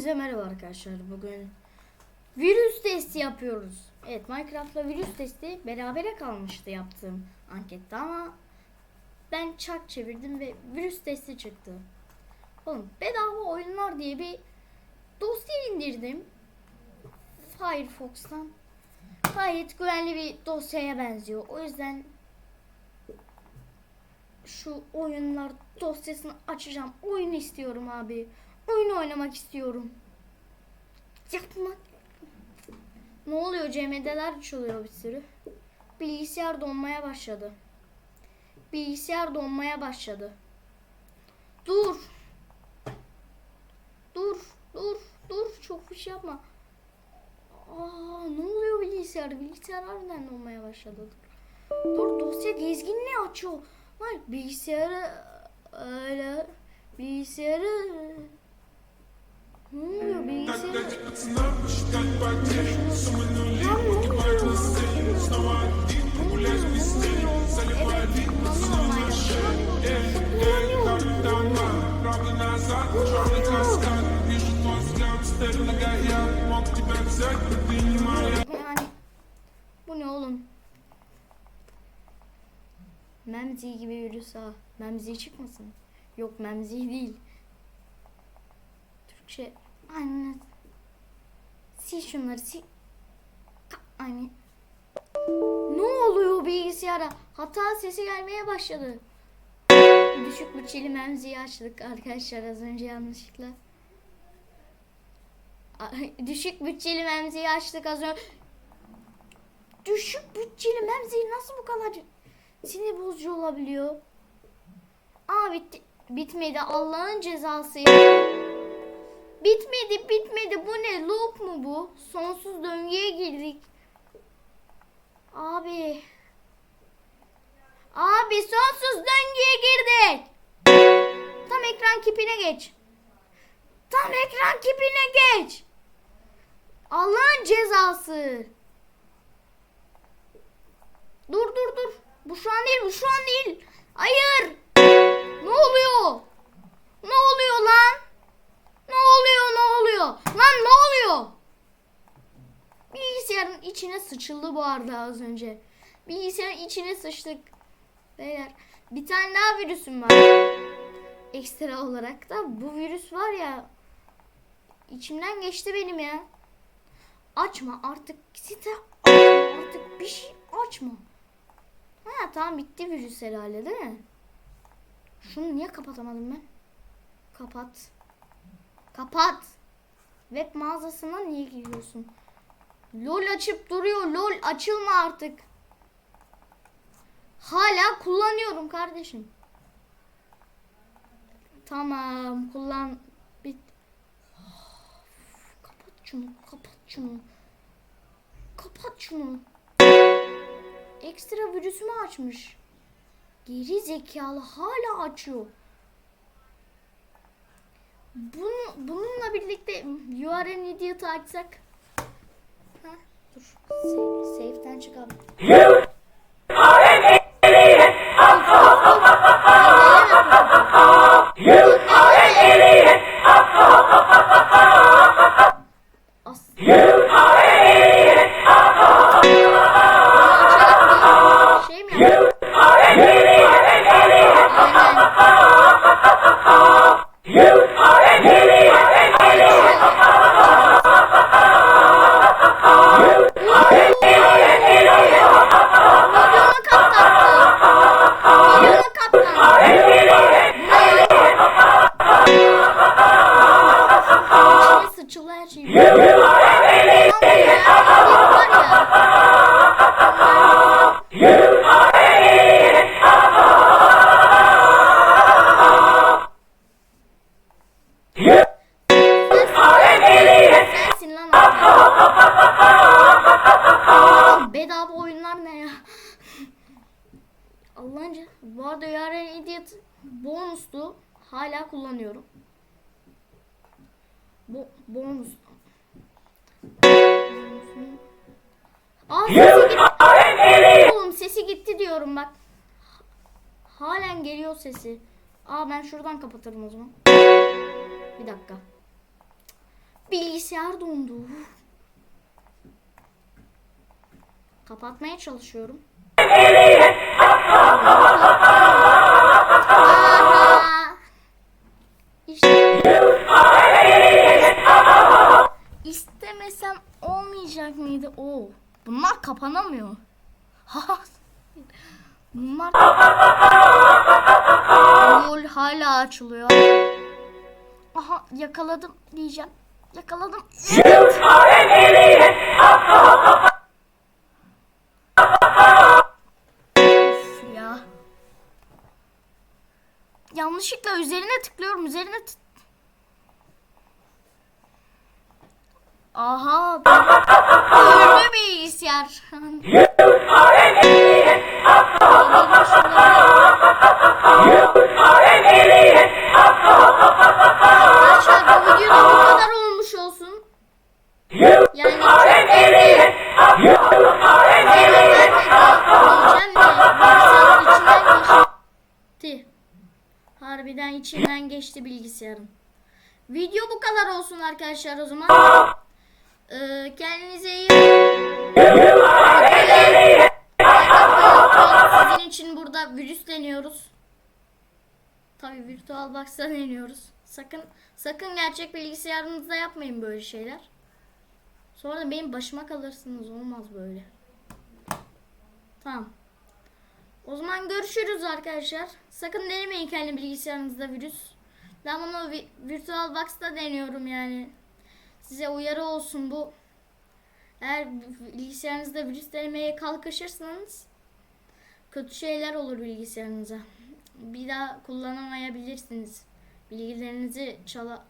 Hepinize merhaba arkadaşlar. Bugün virüs testi yapıyoruz. Evet Minecraft'la virüs testi berabere kalmıştı yaptığım ankette ama ben çark çevirdim ve virüs testi çıktı. Oğlum bedava oyunlar diye bir dosya indirdim. Firefox'tan. Gayet güvenli bir dosyaya benziyor. O yüzden şu oyunlar dosyasını açacağım. Oyun istiyorum abi. Oyun oynamak istiyorum. Yapmak. Ne oluyor CMD'ler çalıyor bir sürü. Bilgisayar donmaya başladı. Bilgisayar donmaya başladı. Dur. Dur. Dur. Dur. Çok bir şey yapma. Aa, ne oluyor bilgisayar? Bilgisayar harbiden donmaya başladı. Dur dosya gezginliği açıyor. Var bilgisayarı öyle bilgisayarı ne oluyor? Evet, Yani bu ne oğlum? Memzi gibi virüs ha. Memzi çıkmasın. Yok memzi değil. Türkçe anne. Sil şunları sil. Anne. Ne oluyor bilgisayara? Hata sesi gelmeye başladı. Düşük bütçeli memziyi açtık arkadaşlar az önce yanlışlıkla. Düşük bütçeli memziyi açtık az önce. Düşük bütçeli memziyi nasıl bu kadar sinir bozucu olabiliyor? Aa bitti. Bitmedi Allah'ın cezası. Bitmedi bitmedi bu ne loop mu bu? Sonsuz döngüye girdik. Abi. Abi sonsuz döngüye girdik. Tam ekran kipine geç. Tam ekran kipine geç. Allah'ın cezası. Dur dur dur. Bu şu an değil bu şu an değil. Hayır. Sıçıldı bu arada az önce. Bilgisayarın içine sıçtık. Beyler bir tane daha virüsüm var. Ekstra olarak da bu virüs var ya içimden geçti benim ya. Açma artık site artık bir şey açma. Ha tamam bitti virüs herhalde değil mi? Şunu niye kapatamadım ben? Kapat. Kapat. Web mağazasına niye giriyorsun? LOL açıp duruyor. LOL açılma artık. Hala kullanıyorum kardeşim. Tamam kullan. Bit. Kapat şunu. Kapat şunu. Kapat şunu. Ekstra virüsümü açmış. Geri zekalı hala açıyor. Bunu, bununla birlikte You are an açsak. Ha, dur. Sa- safe'den çıkalım. Allah'ınca bu arada yarın idiot bonustu. Hala kullanıyorum. Bo bonus. Aa sesi gitti. Oğlum sesi gitti diyorum bak. Halen geliyor sesi. Aa ben şuradan kapatırım o zaman. Bir dakika. Bilgisayar dondu. Kapatmaya çalışıyorum. İstemesem olmayacak mıydı? Oo. Bunlar kapanamıyor. Bunlar Lol hala açılıyor. Aha yakaladım diyeceğim. Yakaladım. Evet. Yanlışlıkla üzerine tıklıyorum. Üzerine tık- Aha. Öldü bilgisayar. İçinden geçti bilgisayarın. Video bu kadar olsun arkadaşlar o zaman. Ee, kendinize iyi. Sizin için burada virüs deniyoruz. Tabii virtual box'a deniyoruz. Sakın sakın gerçek bilgisayarınızda yapmayın böyle şeyler. Sonra benim başıma kalırsınız. Olmaz böyle. Tamam. O zaman görüşürüz arkadaşlar. Sakın denemeyin kendi bilgisayarınızda virüs. Ben bunu vi- Virtual Box'ta deniyorum yani. Size uyarı olsun bu. Eğer bilgisayarınızda virüs denemeye kalkışırsanız kötü şeyler olur bilgisayarınıza. Bir daha kullanamayabilirsiniz. Bilgilerinizi çala